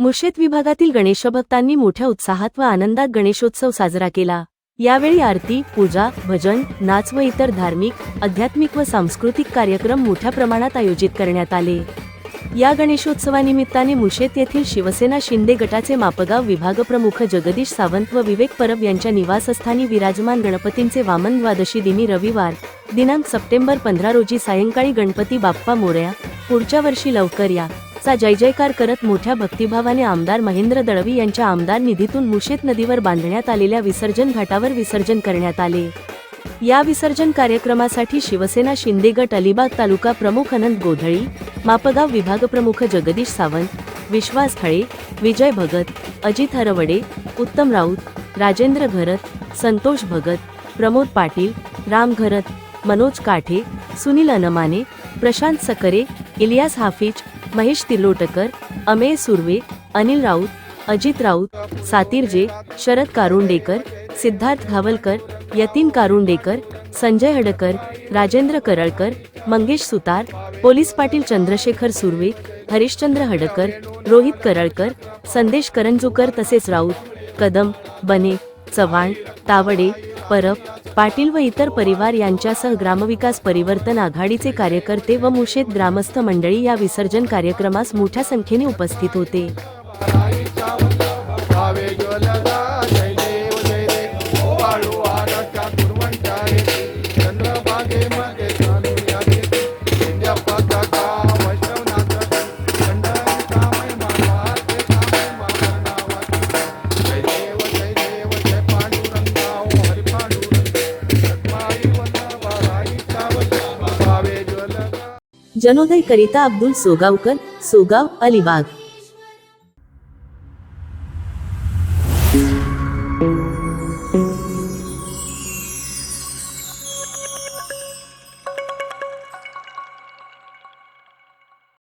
मुर्शेत विभागातील गणेशभक्तांनी मोठ्या उत्साहात व आनंदात गणेशोत्सव साजरा केला. यावेळी आरती पूजा भजन नाच व इतर धार्मिक आध्यात्मिक व सांस्कृतिक कार्यक्रम मोठ्या प्रमाणात आयोजित करण्यात आले. या गणेशोत्सवानिमित्ताने मुशेत येथील शिवसेना शिंदे गटाचे मापगाव विभागप्रमुख जगदीश सावंत व विवेक परब यांच्या निवासस्थानी विराजमान गणपतींचे वामन द्वादशी दिनी रविवार दिनांक सप्टेंबर पंधरा रोजी सायंकाळी गणपती बाप्पा मोर्या पुढच्या वर्षी लवकर या. चा जय जयकार करत मोठ्या भक्तिभावाने आमदार महेंद्र दळवी यांच्या आमदार निधीतून मुशेत नदीवर बांधण्यात आलेल्या विसर्जन घाटावर विसर्जन करण्यात आले. या विसर्जन कार्यक्रमासाठी शिवसेना शिंदे गट अलिबाग तालुका प्रमुख अनंत गोधळी मापगाव विभाग प्रमुख जगदीश सावंत विश्वास खळे विजय भगत अजित हरवडे उत्तम राऊत राजेंद्र घरत संतोष भगत प्रमोद पाटील राम घरत मनोज काठे सुनील अनमाने प्रशांत सकरे इलियास हाफिज महेश तिलोटकर अमेय सुर्वे अनिल राऊत अजित राऊत सातिर्जे शरद कारुंडेकर सिद्धार्थ घावलकर यतीन कारुंडेकर संजय हडकर राजेंद्र करळकर मंगेश सुतार पोलीस पाटील चंद्रशेखर सुर्वे हरिश्चंद्र हडकर रोहित करळकर संदेश करंजुकर तसेच राऊत कदम बने चव्हाण तावडे परब पाटील व इतर परिवार यांच्यासह ग्रामविकास परिवर्तन आघाडीचे कार्यकर्ते व मुशेत ग्रामस्थ मंडळी या विसर्जन कार्यक्रमास मोठ्या संख्येने उपस्थित होते. जनोदय करिता अब्दुल सोगावकर सोगाव अलिबाग.